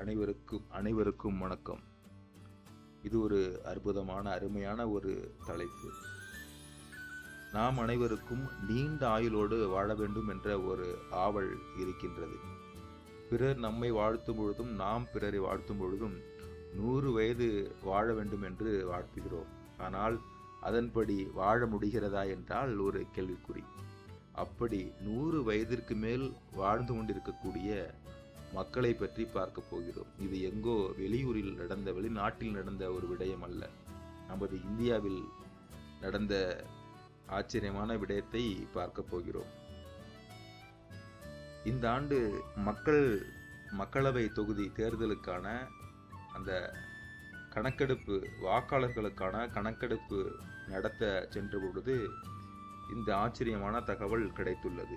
அனைவருக்கும் அனைவருக்கும் வணக்கம். இது ஒரு அற்புதமான அருமையான ஒரு தலைப்பு. நாம் அனைவருக்கும் நீண்ட ஆயுளோடு வாழ வேண்டும் என்ற ஒரு ஆவல் இருக்கின்றது. பிறர் நம்மை வாழ்த்தும் பொழுதும் நாம் பிறரை வாழ்த்தும் பொழுதும் நூறு வயது வாழ வேண்டும் என்று வாழ்த்துகிறோம். ஆனால் அதன்படி வாழ முடிகிறதா என்றால் ஒரு கேள்விக்குறி. அப்படி நூறு வயதிற்கு மேல் வாழ்ந்து கொண்டிருக்கக்கூடிய மக்களை பற்றி பார்க்க போகிறோம். இது எங்கோ வெளியூரில் நடந்த வெளிநாட்டில் நடந்த ஒரு விடயம் அல்ல. நமது இந்தியாவில் நடந்த ஆச்சரியமான விடயத்தை பார்க்க போகிறோம். இந்த ஆண்டு மக்கள் மக்களவை தொகுதி தேர்தலுக்கான அந்த கணக்கெடுப்பு வாக்காளர்களுக்கான கணக்கெடுப்பு நடத்த சென்ற பொழுது இந்த ஆச்சரியமான தகவல் கிடைத்துள்ளது.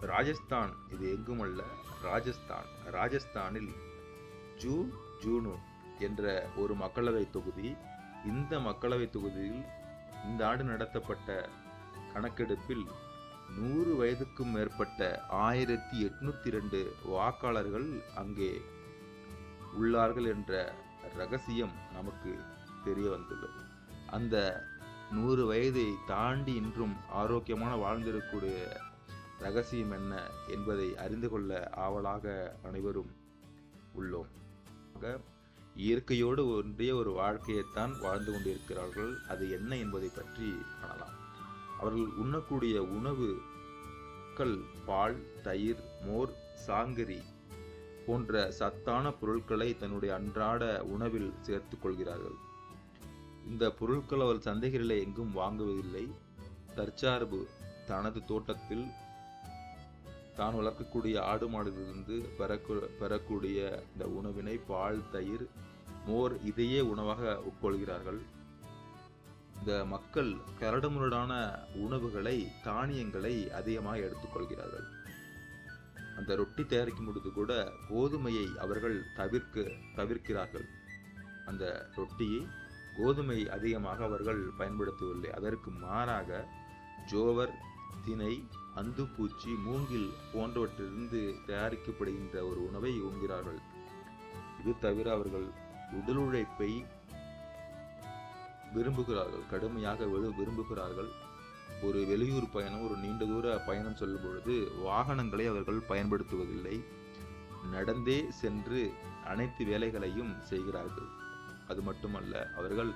ராஜஸ்தான் இது எங்கும் அல்ல ராஜஸ்தான். ராஜஸ்தானில் ஜூ ஜூனு என்ற ஒரு மக்களவை தொகுதி இந்த மக்களவை தொகுதியில் இந்த ஆண்டு நடத்தப்பட்ட கணக்கெடுப்பில் நூறு வயதுக்கும் மேற்பட்ட ஆயிரத்தி எட்நூத்தி ரெண்டு வாக்காளர்கள் அங்கே உள்ளார்கள் என்ற ரகசியம் நமக்கு தெரிய வந்துள்ளது. அந்த நூறு வயதை தாண்டி இன்றும் ஆரோக்கியமான வாழ்ந்திருக்கக்கூடிய ரகசியம் என்ன என்பதை அறிந்து கொள்ள ஆவலாக அனைவரும் உள்ளோம். இயற்கையோடு ஒன்றிய ஒரு வாழ்க்கையைத்தான் வாழ்ந்து கொண்டிருக்கிறார்கள். அது என்ன என்பதை பற்றி காணலாம். அவர்கள் உண்ணக்கூடிய உணவு கல் பால் தயிர் மோர் சாங்கரி போன்ற சத்தான பொருட்களை தன்னுடைய அன்றாட உணவில் சேர்த்துக் கொள்கிறார்கள். இந்த பொருட்கள் அவர் சந்தைகளில் எங்கும் வாங்குவதில்லை. தற்சார்பு தனது தோட்டத்தில் தான் வளர்க்கக்கூடிய ஆடு மாடுகளிலிருந்து பெறக்கு பெறக்கூடிய இந்த உணவினை பால் தயிர் மோர் இதையே உணவாக உட்கொள்கிறார்கள். இந்த மக்கள் கரடுமுரடான உணவுகளை தானியங்களை அதிகமாக எடுத்துக்கொள்கிறார்கள் அந்த ரொட்டி தயாரிக்கும் பொழுது கூட கோதுமையை அவர்கள் தவிர்க்க தவிர்க்கிறார்கள். அந்த ரொட்டியை கோதுமை அதிகமாக அவர்கள் பயன்படுத்தவில்லை. அதற்கு மாறாக ஜோவர் தினை அந்துப்பூச்சி மூங்கில் போன்றவற்றிலிருந்து தயாரிக்கப்படுகின்ற ஒரு உணவை உண்கிறார்கள். இது தவிர அவர்கள் உடல் உழைப்பை விரும்புகிறார்கள். கடுமையாக விரும்புகிறார்கள். ஒரு வெளியூர் பயணம் ஒரு நீண்ட தூர பயணம் செல்லும் பொழுது வாகனங்களை அவர்கள் பயன்படுத்துவதில்லை. நடந்தே சென்று அனைத்து வேலைகளையும் செய்கிறார்கள். அது மட்டுமல்ல அவர்கள்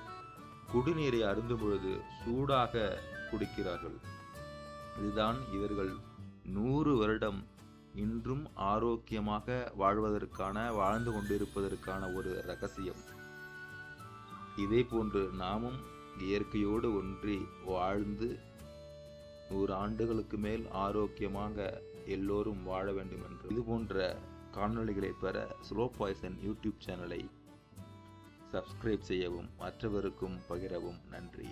குடிநீரை அருந்தும் பொழுது சூடாக குடிக்கிறார்கள். இதுதான் இவர்கள் நூறு வருடம் இன்றும் ஆரோக்கியமாக வாழ்வதற்கான வாழ்ந்து கொண்டிருப்பதற்கான ஒரு ரகசியம். இதே போன்று நாமும் இயற்கையோடு ஒன்றி வாழ்ந்து நூறு ஆண்டுகளுக்கு மேல் ஆரோக்கியமாக எல்லோரும் வாழ வேண்டும் என்று இது போன்ற காணொளிகளை பெற ஸ்லோ பாய்சன் யூடியூப் சேனலை சப்ஸ்கிரைப் செய்யவும் மற்றவருக்கும் பகிரவும் நன்றி.